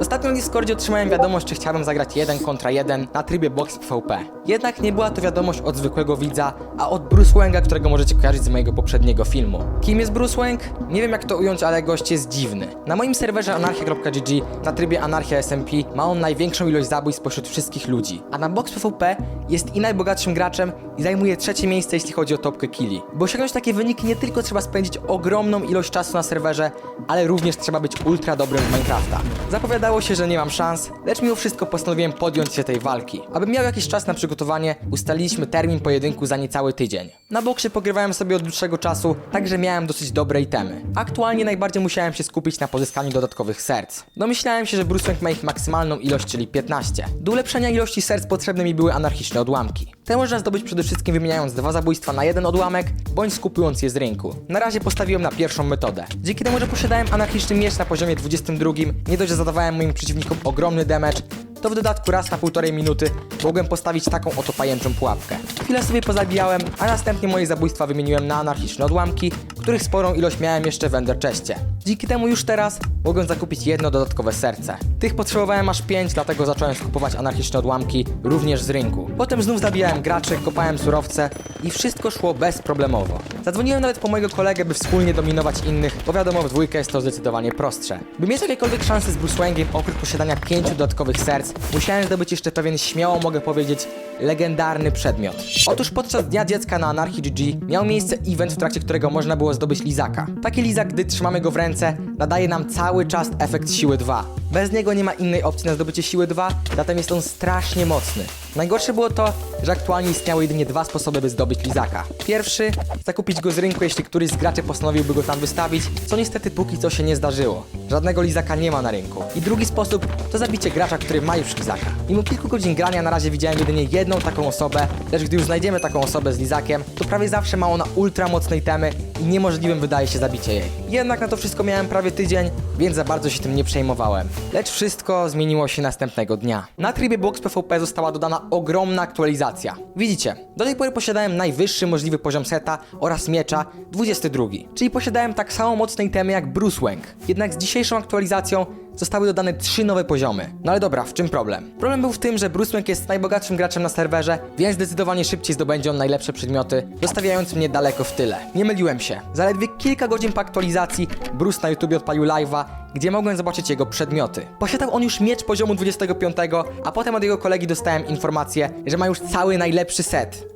Ostatnio na Discordzie otrzymałem wiadomość, czy chciałbym zagrać 1 kontra 1 na trybie Box PvP. Jednak nie była to wiadomość od zwykłego widza, a od Bruce Wanga, którego możecie kojarzyć z mojego poprzedniego filmu. Kim jest Bruce Wang? Nie wiem jak to ująć, ale gość jest dziwny. Na moim serwerze anarchia.gg na trybie Anarchia SMP ma on największą ilość zabójstw spośród wszystkich ludzi. A na Box PvP jest i najbogatszym graczem i zajmuje trzecie miejsce jeśli chodzi o topkę killi. By osiągnąć takie wyniki nie tylko trzeba spędzić ogromną ilość czasu na serwerze, ale również trzeba być ultra dobrym w Minecrafta. Zapowiadało się, że nie mam szans, lecz mimo wszystko postanowiłem podjąć się tej walki. Abym miał jakiś czas na przygotowanie, ustaliliśmy termin pojedynku za niecały tydzień. Na boksie pogrywałem sobie od dłuższego czasu, także miałem dosyć dobre itemy. Aktualnie najbardziej musiałem się skupić na pozyskaniu dodatkowych serc. Domyślałem się, że Bruce ma ich maksymalną ilość, czyli 15. Do ulepszenia ilości serc potrzebne mi były anarchiczne odłamki. Te można zdobyć przede wszystkim wymieniając dwa zabójstwa na jeden odłamek, bądź skupując je z rynku. Na razie postawiłem na pierwszą metodę. Dzięki temu, że posiadałem anarchiczny miecz na poziomie 22, nie dość, że zadawałem moim przeciwnikom ogromny damage, to w dodatku raz na półtorej minuty mogłem postawić taką oto pajęczą pułapkę. Chwilę sobie pozabijałem, a następnie moje zabójstwa wymieniłem na anarchiczne odłamki, których sporą ilość miałem jeszcze w. Dzięki temu już teraz mogłem zakupić jedno dodatkowe serce. Tych potrzebowałem aż 5, dlatego zacząłem skupować anarchiczne odłamki również z rynku. Potem znów zabijałem graczy, kopałem surowce i wszystko szło bezproblemowo. Zadzwoniłem nawet po mojego kolegę, by wspólnie dominować innych, bo wiadomo w dwójkę jest to zdecydowanie prostsze. By mieć jakiekolwiek szanse z Bruce Wayne'iem oprócz posiadania 5 dodatkowych serc, musiałem zdobyć jeszcze pewien śmiało mogę powiedzieć legendarny przedmiot. Otóż podczas Dnia Dziecka na Anarchy GG miał miejsce event, w trakcie którego można było zdobyć lizaka. Taki lizak, gdy trzymamy go w ręce, nadaje nam cały czas efekt siły 2. Bez niego nie ma innej opcji na zdobycie siły 2, zatem jest on strasznie mocny. Najgorsze było to, że aktualnie istniały jedynie dwa sposoby, by zdobyć lizaka. Pierwszy, zakupić go z rynku, jeśli któryś z graczy postanowiłby go tam wystawić, co niestety póki co się nie zdarzyło. Żadnego lizaka nie ma na rynku. I drugi sposób to zabicie gracza, który ma już lizaka. Mimo kilku godzin grania na razie widziałem jedynie jedną taką osobę, lecz gdy już znajdziemy taką osobę z lizakiem, to prawie zawsze ma ona ultra mocnej temy i niemożliwym wydaje się zabicie jej. Jednak na to wszystko miałem prawie tydzień, więc za bardzo się tym nie przejmowałem. Lecz wszystko zmieniło się następnego dnia. Na trybie Box PvP została dodana ogromna aktualizacja. Widzicie, do tej pory posiadałem najwyższy możliwy poziom seta oraz miecza 22, czyli posiadałem tak samo mocne itemy jak Bruce Wang. Jednak z dzisiejszą aktualizacją zostały dodane trzy nowe poziomy. No ale dobra, w czym problem? Problem był w tym, że Bruce jest najbogatszym graczem na serwerze, więc zdecydowanie szybciej zdobędzie on najlepsze przedmioty, zostawiając mnie daleko w tyle. Nie myliłem się. Zaledwie kilka godzin po aktualizacji Bruce na YouTube odpalił live'a, gdzie mogłem zobaczyć jego przedmioty. Posiadał on już miecz poziomu 25, a potem od jego kolegi dostałem informację, że ma już cały najlepszy set.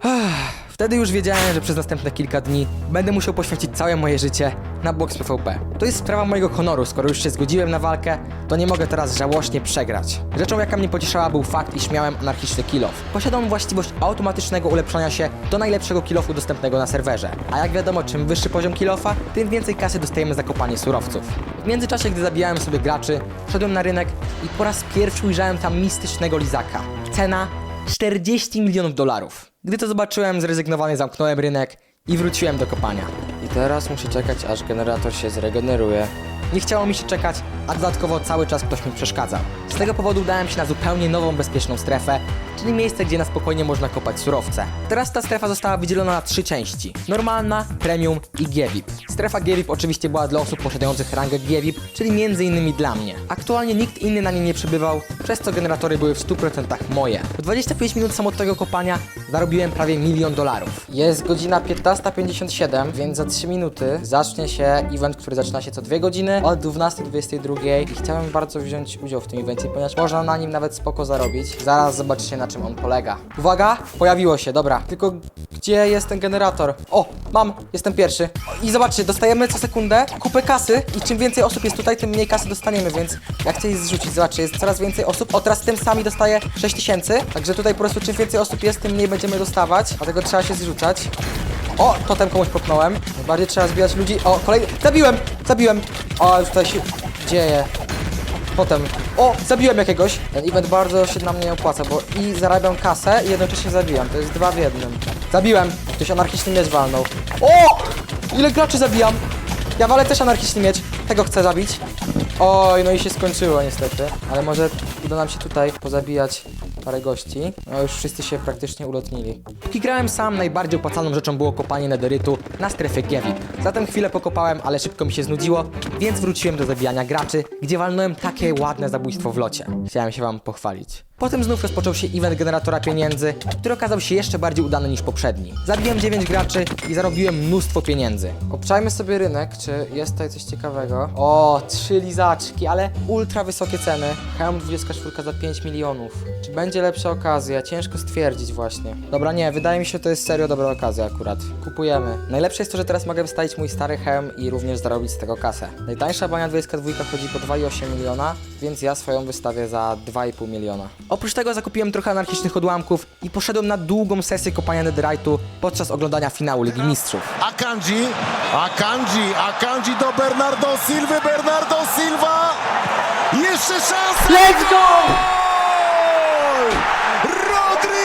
Wtedy już wiedziałem, że przez następne kilka dni będę musiał poświęcić całe moje życie na box PvP. To jest sprawa mojego honoru, skoro już się zgodziłem na walkę, to nie mogę teraz żałośnie przegrać. Rzeczą jaka mnie pocieszała był fakt, iż miałem anarchiczny kill-off. Posiadał on właściwość automatycznego ulepszania się do najlepszego kill-offu dostępnego na serwerze. A jak wiadomo, czym wyższy poziom kill-offa, tym więcej kasy dostajemy za kopanie surowców. W międzyczasie, gdy zabijałem sobie graczy, szedłem na rynek i po raz pierwszy ujrzałem tam mistycznego lizaka. Cena 40 milionów dolarów. Gdy to zobaczyłem, zrezygnowany zamknąłem rynek i wróciłem do kopania. I teraz muszę czekać, aż generator się zregeneruje. Nie chciało mi się czekać, a dodatkowo cały czas ktoś mi przeszkadzał. Z tego powodu udałem się na zupełnie nową, bezpieczną strefę, czyli miejsce, gdzie na spokojnie można kopać surowce. Teraz ta strefa została wydzielona na trzy części. Normalna, premium i G-VIP. Strefa G-VIP oczywiście była dla osób posiadających rangę G-VIP, czyli między innymi dla mnie. Aktualnie nikt inny na niej nie przebywał, przez co generatory były w 100% moje. W 25 minut samotnego kopania zarobiłem prawie milion dolarów. Jest godzina 15.57, więc za 3 minuty zacznie się event, który zaczyna się co 2 godziny od 12.22 i chciałem bardzo wziąć udział w tym evencie, ponieważ można na nim nawet spoko zarobić. Zaraz zobaczycie na czym on polega. Uwaga, pojawiło się, dobra. Tylko gdzie jest ten generator? O, mam, jestem pierwszy. I zobaczcie, dostajemy co sekundę kupę kasy i czym więcej osób jest tutaj, tym mniej kasy dostaniemy, więc jak chcecie zrzucić, zobaczcie, jest coraz więcej osób. O, teraz tym sami dostaję 6 tysięcy, także tutaj po prostu czym więcej osób jest, tym mniej będziemy dostawać, dlatego trzeba się zrzucać. O, totem komuś popchnąłem. Najbardziej trzeba zbierać ludzi. O, kolejny. Zabiłem! Zabiłem! O, już tutaj się dzieje. Potem. O, zabiłem jakiegoś. Ten event bardzo się na mnie opłaca, bo i zarabiam kasę i jednocześnie zabijam. To jest dwa w jednym. Zabiłem. Ktoś anarchiczny miecz walnął. O! Ile graczy zabijam? Ja walę też anarchiczny miecz. Tego chcę zabić. Oj, no i się skończyło niestety. Ale może uda nam się tutaj pozabijać parę gości. No już wszyscy się praktycznie ulotnili. Póki grałem sam, najbardziej opłacalną rzeczą było kopanie nederytu na strefie Gevip. Zatem chwilę pokopałem, ale szybko mi się znudziło, więc wróciłem do zabijania graczy, gdzie walnąłem takie ładne zabójstwo w locie. Chciałem się wam pochwalić. Potem znów rozpoczął się event generatora pieniędzy, który okazał się jeszcze bardziej udany niż poprzedni. Zabiłem 9 graczy i zarobiłem mnóstwo pieniędzy. Obczajmy sobie rynek, czy jest tutaj coś ciekawego. O, trzy lizaczki, ale ultra wysokie ceny. Helm 24 za 5 milionów. Czy będzie lepsza okazja? Ciężko stwierdzić właśnie. Dobra, nie, wydaje mi się, że to jest serio dobra okazja akurat. Kupujemy. Najlepsze jest to, że teraz mogę wystawić mój stary hełm i również zarobić z tego kasę. Najtańsza bania 22 chodzi po 2,8 miliona, więc ja swoją wystawię za 2,5 miliona. Oprócz tego zakupiłem trochę anarchicznych odłamków i poszedłem na długą sesję kopania netherite'u podczas oglądania finału Ligi Mistrzów. Akanji, Akanji, Akanji do Bernardo Silva, Bernardo Silva! Jeszcze szansa! Let's go! Rodri!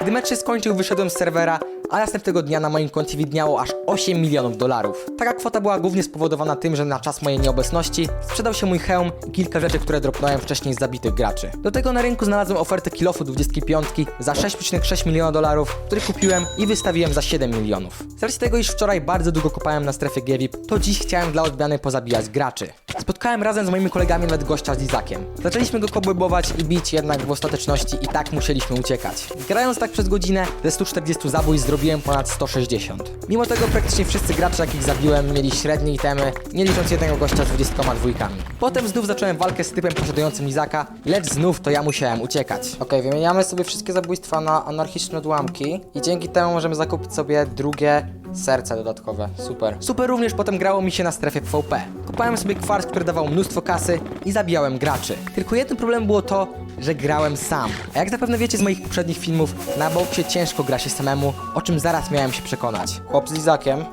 Gdy mecz się skończył, wyszedłem z serwera, a następnego dnia na moim koncie widniało aż 8 milionów dolarów. Taka kwota była głównie spowodowana tym, że na czas mojej nieobecności sprzedał się mój hełm i kilka rzeczy, które dropnąłem wcześniej z zabitych graczy. Do tego na rynku znalazłem ofertę kilofu 25 za 6,6 miliona dolarów, który kupiłem i wystawiłem za 7 milionów. Z racji tego, iż wczoraj bardzo długo kopałem na strefie Gevip, to dziś chciałem dla odmiany pozabijać graczy. Spotkałem razem z moimi kolegami nawet gościa z Izakiem. Zaczęliśmy go kobłybować i bić, jednak w ostateczności i tak musieliśmy uciekać. Grając tak przez godzinę, ze 140 zabójstw zrobiłem ponad 160. Mimo tego praktycznie wszyscy gracze, jakich zabiłem, mieli średnie itemy, nie licząc jednego gościa z 22. Potem znów zacząłem walkę z typem posiadającym Izaka, lecz znów to ja musiałem uciekać. Okej, wymieniamy sobie wszystkie zabójstwa na anarchiczne odłamki i dzięki temu możemy zakupić sobie drugie serce dodatkowe. Super. Super również potem grało mi się na strefie PvP. Kupałem sobie kwarc, który dawał mnóstwo kasy i zabijałem graczy. Tylko jednym problemem było to, że grałem sam. A jak zapewne wiecie z moich poprzednich filmów, na boksie ciężko gra się samemu, o czym zaraz miałem się przekonać. Chłop z Izakiem.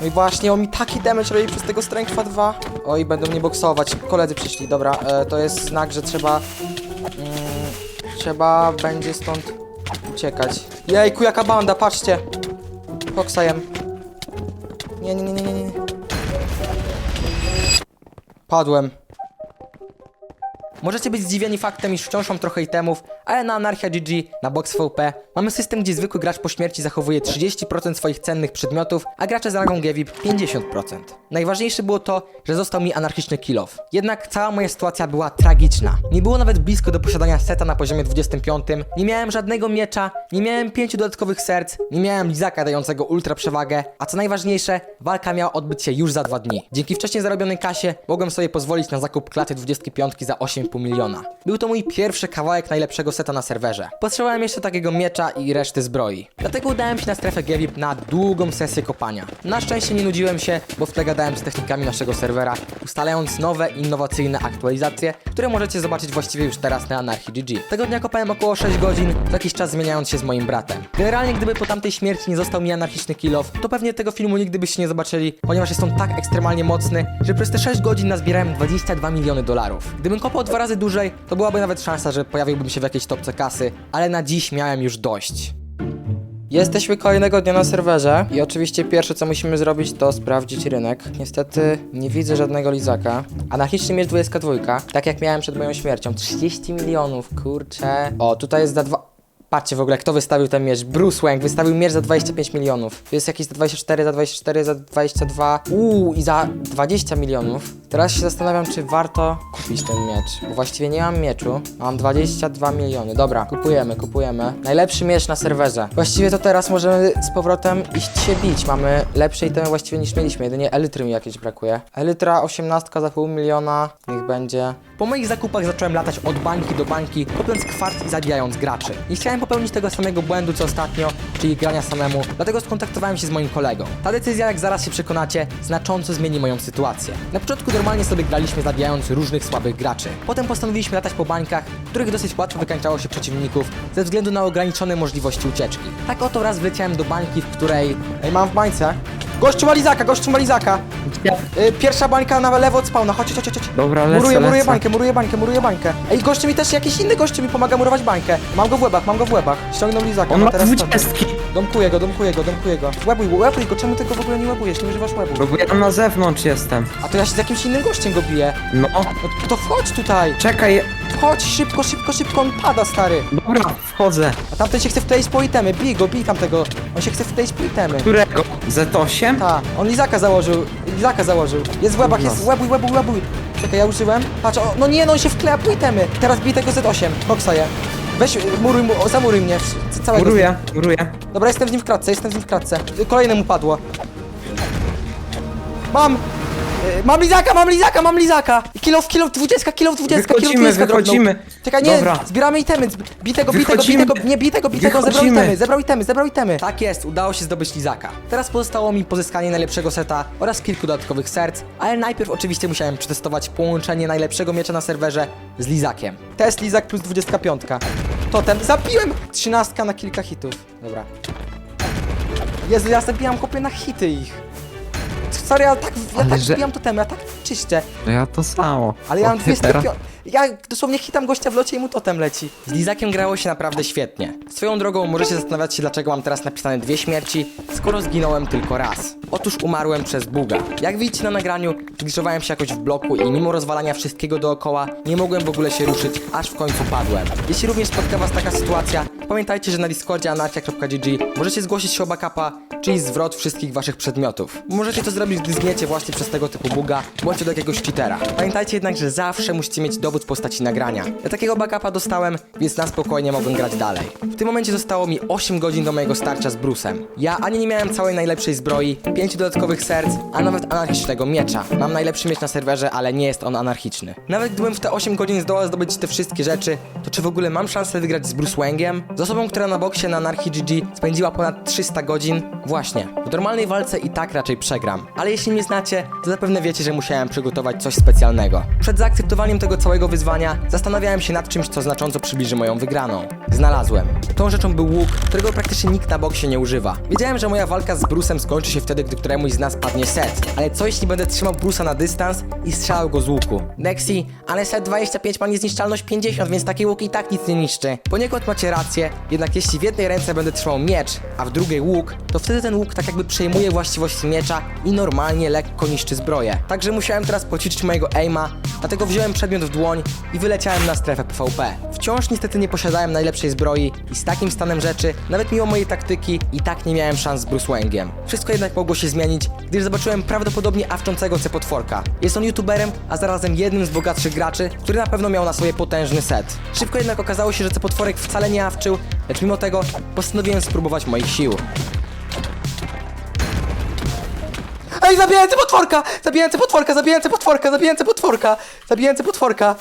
No i właśnie, on mi taki damage robi przez tego Strength'a 2. Oj, będą mnie boksować. Koledzy przyszli, dobra, e, to jest znak, że trzeba... Mm, trzeba będzie stąd uciekać. Jejku, jaka banda, patrzcie. Koksajem. Nie, nie, nie, nie, nie. Padłem. Możecie być zdziwieni faktem, iż wciąż mam trochę itemów, ale na Anarchia GG, na BoxVP mamy system, gdzie zwykły gracz po śmierci zachowuje 30% swoich cennych przedmiotów, a gracze z rangą Gevip 50%. Najważniejsze było to, że został mi anarchiczny kill off. Jednak cała moja sytuacja była tragiczna. Nie było nawet blisko do posiadania seta na poziomie 25, nie miałem żadnego miecza, nie miałem pięciu dodatkowych serc, nie miałem lizaka dającego ultra przewagę, a co najważniejsze, walka miała odbyć się już za dwa dni. Dzięki wcześniej zarobionej kasie mogłem sobie pozwolić na zakup klaty 25 za 8,5 miliona. Był to mój pierwszy kawałek najlepszego seta na serwerze. Potrzebowałem jeszcze takiego miecza i reszty zbroi. Dlatego udałem się na strefę Gevip na długą sesję kopania. Na szczęście nie nudziłem się, bo w tle gadałem z technikami naszego serwera, ustalając nowe, innowacyjne aktualizacje, które możecie zobaczyć właściwie już teraz na Anarchy GG. Tego dnia kopałem około 6 godzin, co jakiś czas zmieniając się z moim bratem. Generalnie gdyby po tamtej śmierci nie został mi anarchiczny kill off, to pewnie tego filmu nigdy byście nie zobaczyli, ponieważ jest on tak ekstremalnie mocny, że przez te 6 godzin nazbierałem 22 miliony dolarów. Gdybym kopał dwa razy dłużej, to byłaby nawet szansa, że pojawiłbym się w jakiejś topce kasy, ale na dziś miałem już dość. Jesteśmy kolejnego dnia na serwerze i oczywiście pierwsze co musimy zrobić to sprawdzić rynek. Niestety nie widzę żadnego lizaka. Anarchiczny miecz 22, tak jak miałem przed moją śmiercią. 30 milionów, kurczę. O, tutaj jest za dwa... Patrzcie w ogóle, kto wystawił ten miecz. Bruce Wayne wystawił miecz za 25 milionów. Jest jakiś za 24, za 24, za 22. Uuu, i za 20 milionów. Teraz się zastanawiam, czy warto kupić ten miecz. Bo właściwie nie mam mieczu. Mam 22 miliony. Dobra, kupujemy, kupujemy. Najlepszy miecz na serwerze. Właściwie to teraz możemy z powrotem iść się bić. Mamy lepsze itemy właściwie niż mieliśmy. Jedynie elitry mi jakieś brakuje. Elitra 18 za pół miliona. Niech będzie. Po moich zakupach zacząłem latać od bańki do bańki, kopiąc kwarc i zabijając graczy. Nie chciałem popełnić tego samego błędu co ostatnio, czyli grania samemu, dlatego skontaktowałem się z moim kolegą. Ta decyzja, jak zaraz się przekonacie, znacząco zmieni moją sytuację. Na początku normalnie sobie graliśmy zabijając różnych słabych graczy. Potem postanowiliśmy latać po bańkach, w których dosyć łatwo wykańczało się przeciwników ze względu na ograniczone możliwości ucieczki. Tak oto raz wleciałem do bańki, w której... Ej, mam w bańce. Gościu Malizaka, gościu Malizaka! Y, pierwsza bańka na lewo od spawna, chodź, chodź, chodź, chodź. Dobra, lecę, Muruję, muruję lecę. bańkę, muruję bańkę, muruję bańkę. Ej, gościu mi też, jakiś inny gościu mi pomaga murować bańkę. Mam go w łebach, mam go w łebach. Ściągnął lizaka, On no ma teraz dwudziestki. Domkuję go, domkuję go, domkuję go. Łebuj, łebuj go, czemu ty go w ogóle nie łebujesz? Nie używasz łebu. Bo ja na zewnątrz jestem. A to ja się z jakimś innym gościem go biję. No, No to wchodź tutaj. czekaj. Chodź, szybko, szybko, szybko, on pada, stary. Dobra, wchodzę. A tamten się chce wkleić po itemy, bij go, bij tamtego. On się chce wkleić po itemy. Którego? Z8? Ta, on Lizaka założył, Lizaka założył. Jest w łebach, jest łebuj, łebuj, łebuj. Czekaj, ja użyłem. Patrz, o, no nie, no on się wkleja po itemy. Teraz bij tego Z8, boksa je. Weź, muruj mu, o, zamuruj mnie, c- całego. Muruję, muruję. Dobra, jestem z nim w kratce, jestem z nim w kratce. Kolejne mu padło. Mam! Y, Mam lizaka, mam lizaka, mam lizaka! Kilo w kilo, 20, kilo w 20, kilo w Wychodzimy, 20 dropnął. wychodzimy. Czekaj, nie, Dobra. zbieramy itemy, zb- bitego, bitego, Wychodzimy. bitego, nie, bitego, bitego, zebrał Wychodzimy. itemy, zebrał itemy, zebrał itemy. Tak jest, udało się zdobyć lizaka. Teraz pozostało mi pozyskanie najlepszego seta oraz kilku dodatkowych serc, ale najpierw oczywiście musiałem przetestować połączenie najlepszego miecza na serwerze z lizakiem. Test lizak plus 25. Totem, zabiłem! 13 na kilka hitów. Dobra. Jezu, ja zabijam chłopie na hity ich. Sorry, ja tak, ja Ale tak że- wbijam totemy, ja tak czyszczę. No ja to samo. Ale ja mam O, ty 25. Ja dosłownie hitam gościa w locie i mu totem leci. Z Lizakiem grało się naprawdę świetnie. Swoją drogą możecie zastanawiać się, dlaczego mam teraz napisane dwie śmierci, skoro zginąłem tylko raz. Otóż umarłem przez buga. Jak widzicie na nagraniu, glitchowałem się jakoś w bloku i mimo rozwalania wszystkiego dookoła, nie mogłem w ogóle się ruszyć, aż w końcu padłem. Jeśli również spotka was taka sytuacja, pamiętajcie, że na Discordzie anarchia.gg możecie zgłosić się o backupa, czyli zwrot wszystkich waszych przedmiotów. Możecie to zrobić, zgniecie właśnie przez tego typu buga, bądź od jakiegoś cheatera. Pamiętajcie jednak, że zawsze musicie mieć dowód postaci nagrania. Ja takiego backupa dostałem, więc na spokojnie mogłem grać dalej. W tym momencie zostało mi 8 godzin do mojego starcia z Brusem. Ja ani nie miałem całej najlepszej zbroi, 5 dodatkowych serc, a nawet anarchicznego miecza. Mam najlepszy miecz na serwerze, ale nie jest on anarchiczny. Nawet gdybym w te 8 godzin zdołał zdobyć te wszystkie rzeczy, to czy w ogóle mam szansę wygrać z Bruce Wangiem? Z osobą, która na boksie na Anarchii GG spędziła ponad 300 godzin? Właśnie. W normalnej walce i tak raczej przegram. Ale jeśli mnie znacie, to zapewne wiecie, że musiałem przygotować coś specjalnego. Przed zaakceptowaniem tego całego wyzwania zastanawiałem się nad czymś, co znacząco przybliży moją wygraną. Znalazłem. Tą rzeczą był łuk, którego praktycznie nikt na boksie nie używa. Wiedziałem, że moja walka z Brusem skończy się wtedy, gdy któremuś z nas padnie set. Ale co jeśli będę trzymał Brusa na dystans i strzelał go z łuku? Nexi, ale set 25 ma niezniszczalność 50, więc taki łuk i tak nic nie niszczy. Poniekąd macie rację, jednak jeśli w jednej ręce będę trzymał miecz, a w drugiej łuk, to wtedy ten łuk tak jakby przejmuje właściwości miecza i normalnie lekko niszczy zbroję. Także musiałem teraz poćwiczyć mojego aima, dlatego wziąłem przedmiot w dłoń i wyleciałem na strefę PvP. Wciąż niestety nie posiadałem najlepszej zbroi i z takim stanem rzeczy, nawet mimo mojej taktyki, i tak nie miałem szans z Bruce Wangiem. Wszystko jednak mogło się zmienić, gdyż zobaczyłem prawdopodobnie awczącego C-potworka. Jest on youtuberem, a zarazem jednym z bogatszych graczy, który na pewno miał na sobie potężny set. Szybko jednak okazało się, że C-potworek wcale nie awczył, lecz mimo tego postanowiłem spróbować moich sił. Ej, zabijający potworka! Zabijający potworka, zabijający potworka, zabijający potworka! Zabijający potworka!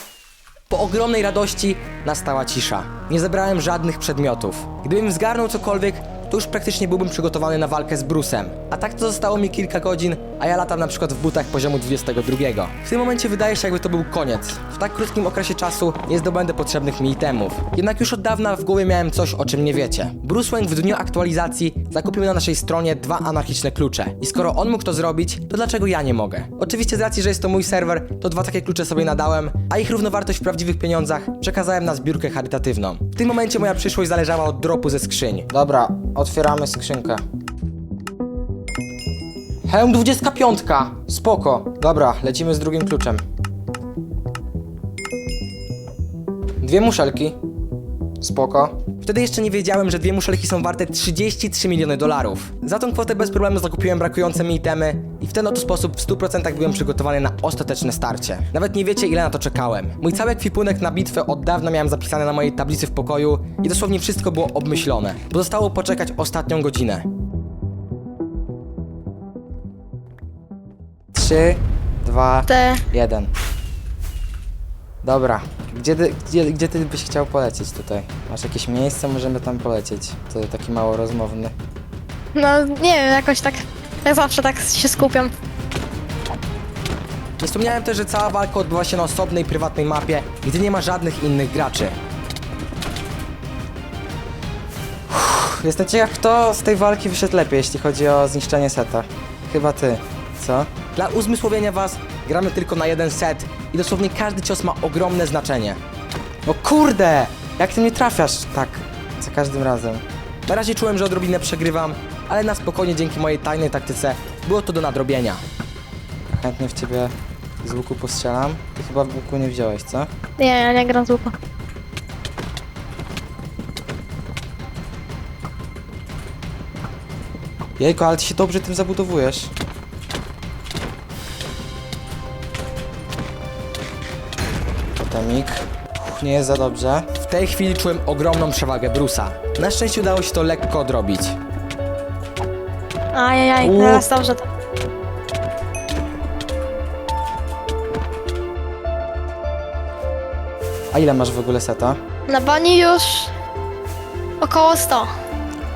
Po ogromnej radości nastała cisza. Nie zebrałem żadnych przedmiotów. Gdybym zgarnął cokolwiek, to już praktycznie byłbym przygotowany na walkę z Brusem. A tak to zostało mi kilka godzin, a ja latam na przykład w butach poziomu 22. W tym momencie wydaje się, jakby to był koniec. W tak krótkim okresie czasu nie zdobędę potrzebnych mi itemów. Jednak już od dawna w głowie miałem coś, o czym nie wiecie. Bruce Wayne w dniu aktualizacji zakupił na naszej stronie dwa anarchiczne klucze. I skoro on mógł to zrobić, to dlaczego ja nie mogę? Oczywiście z racji, że jest to mój serwer, to dwa takie klucze sobie nadałem, a ich równowartość w prawdziwych pieniądzach przekazałem na zbiórkę charytatywną. W tym momencie moja przyszłość zależała od dropu ze skrzyń. Dobra, otwieramy skrzynkę. Hełm 25! Spoko. Dobra, lecimy z drugim kluczem. Dwie muszelki. Spoko. Wtedy jeszcze nie wiedziałem, że dwie muszelki są warte 33 miliony dolarów. Za tą kwotę bez problemu zakupiłem brakujące mi itemy i w ten oto sposób w 100% byłem przygotowany na ostateczne starcie. Nawet nie wiecie ile na to czekałem. Mój cały ekwipunek na bitwę od dawna miałem zapisany na mojej tablicy w pokoju i dosłownie wszystko było obmyślone. Pozostało poczekać ostatnią godzinę. 3, 2, Te. 1. Dobra, gdzie ty, gdzie, gdzie ty byś chciał polecieć tutaj? Masz jakieś miejsce, możemy tam polecieć. To taki mało rozmowny. No nie wiem, jakoś tak. Ja zawsze tak się skupiam. Nie wspomniałem też, że cała walka odbywa się na osobnej, prywatnej mapie, gdzie nie ma żadnych innych graczy. Uff, Jestem ciekaw, kto z tej walki wyszedł lepiej, jeśli chodzi o zniszczenie seta. Chyba ty, co? Dla uzmysłowienia was, gramy tylko na jeden set i dosłownie każdy cios ma ogromne znaczenie. No kurde! Jak ty mnie trafiasz tak za każdym razem? Na razie czułem, że odrobinę przegrywam, ale na spokojnie dzięki mojej tajnej taktyce było to do nadrobienia. Chętnie w ciebie z łuku postrzelam. Ty chyba w łuku nie wziąłeś, co? Nie, ja nie gram z łuku. Jejko, ale ty się dobrze tym zabudowujesz. Uff, nie jest za dobrze. W tej chwili czułem ogromną przewagę Brusa. Na szczęście udało się to lekko odrobić. Ajajaj, U. teraz dobrze to. A ile masz w ogóle seta? Na bani już około 100.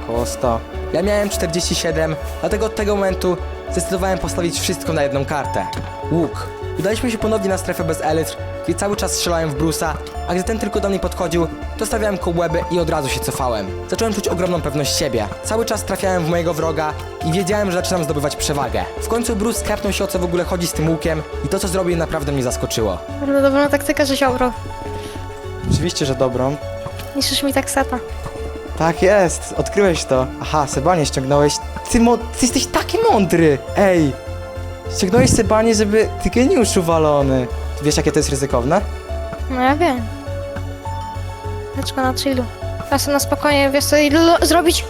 Około 100. Ja miałem 47, dlatego od tego momentu zdecydowałem postawić wszystko na jedną kartę. Łuk. Udaliśmy się ponownie na strefę bez elitr, gdzie cały czas strzelałem w Brusa, a gdy ten tylko do mnie podchodził, to stawiałem kołłeby i od razu się cofałem. Zacząłem czuć ogromną pewność siebie. Cały czas trafiałem w mojego wroga i wiedziałem, że zaczynam zdobywać przewagę. W końcu Bruce skapnął się o co w ogóle chodzi z tym łukiem i to co zrobił naprawdę mnie zaskoczyło. Bardzo dobrą taktykę, żeś obrał. Oczywiście, że dobrą. Niszczysz mi tak seta. Tak jest, odkryłeś to. Aha, Sebanie ściągnąłeś. Ty, mo- ty jesteś taki mądry. Ej, ściągnąłeś Sebanie, żeby... Ty geniuszu walony. Wiesz, jakie to jest ryzykowne? No ja wiem. Dlaczego na chillu? Ja sobie na spokojnie, wiesz co, ile zrobić?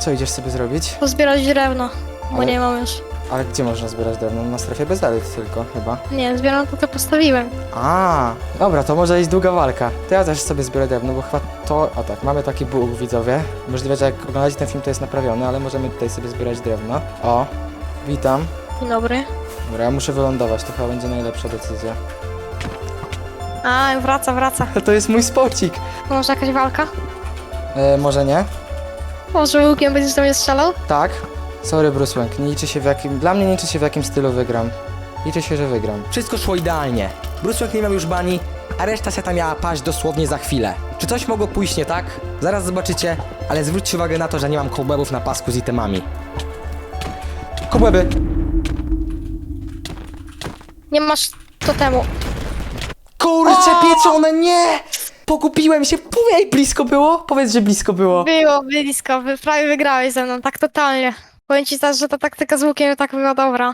Co idziesz sobie zrobić? Pozbierać drewno. Bo Ale- nie mam już. Ale gdzie można zbierać drewno? Na strefie bez elit tylko, chyba. Nie, zbieram to, co postawiłem. A, dobra, to może iść długa walka. To ja też sobie zbiorę drewno, bo chyba to... O tak, mamy taki bóg, widzowie. Możliwe, że jak oglądacie ten film, to jest naprawiony, ale możemy tutaj sobie zbierać drewno. O, witam. Dzień dobry. Dobra, ja muszę wylądować, to chyba będzie najlepsza decyzja. A, wraca, wraca. To jest mój spocik. Może jakaś walka? E, może nie? Może łukiem będziesz do mnie strzelał? Tak. Sorry, Bruce Wayne, nie liczy się w jakim... Dla mnie nie liczy się w jakim stylu wygram. Liczy się, że wygram. Wszystko szło idealnie. Bruce Wayne nie miał już bani, a reszta seta miała paść dosłownie za chwilę. Czy coś mogło pójść nie tak? Zaraz zobaczycie, ale zwróćcie uwagę na to, że nie mam kobłebów na pasku z itemami. Kobłeby! Nie masz totemu. Kurczę, pieczone, nie! Pogubiłem się, powiedz, blisko było? Powiedz, że blisko było. Było blisko, wy prawie wygrałeś ze mną, tak totalnie. Powiem ci teraz, że ta taktyka z łukiem tak była dobra.